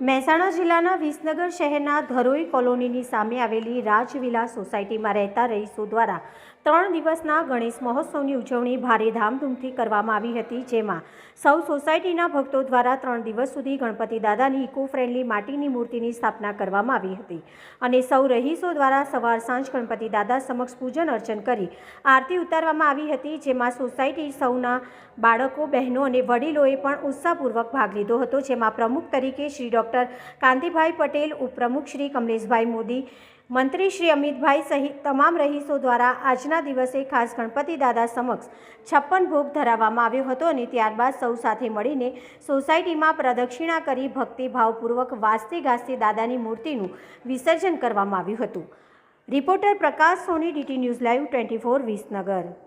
મહેસાણા જિલ્લાના વિસનગર શહેરના ધરોઈ કોલોનીની સામે આવેલી રાજવિલા સોસાયટીમાં રહેતા રહીશો દ્વારા ત્રણ દિવસના ગણેશ મહોત્સવની ઉજવણી ભારે ધામધૂમથી કરવામાં આવી હતી, જેમાં સૌ સોસાયટીના ભક્તો દ્વારા ત્રણ દિવસ સુધી ગણપતિ દાદાની ઇકો ફ્રેન્ડલી માટીની મૂર્તિની સ્થાપના કરવામાં આવી હતી અને સૌ રહીશો દ્વારા સવાર સાંજ ગણપતિ દાદા સમક્ષ પૂજન અર્ચન કરી આરતી ઉતારવામાં આવી હતી, જેમાં સોસાયટી સૌના બાળકો, બહેનો અને વડીલોએ પણ ઉત્સાહપૂર્વક ભાગ લીધો હતો, જેમાં પ્રમુખ તરીકે શ્રી ડૉક્ટર કાંતિભાઈ પટેલ, ઉપપ્રમુખ શ્રી કમલેશભાઈ મોદી, મંત્રી શ્રી અમિતભાઈ સહિત તમામ રહીશો દ્વારા આજના દિવસે ખાસ ગણપતિ દાદા સમક્ષ છપ્પન ભોગ ધરાવવામાં આવ્યો હતો અને ત્યારબાદ સૌ સાથે મળીને સોસાયટીમાં પ્રદક્ષિણા કરી ભક્તિભાવપૂર્વક વાસ્તે ગાસ્તે દાદાની મૂર્તિનું વિસર્જન કરવામાં આવ્યું હતું. Reporter Prakash Soni, DT news live twenty four Visnagar.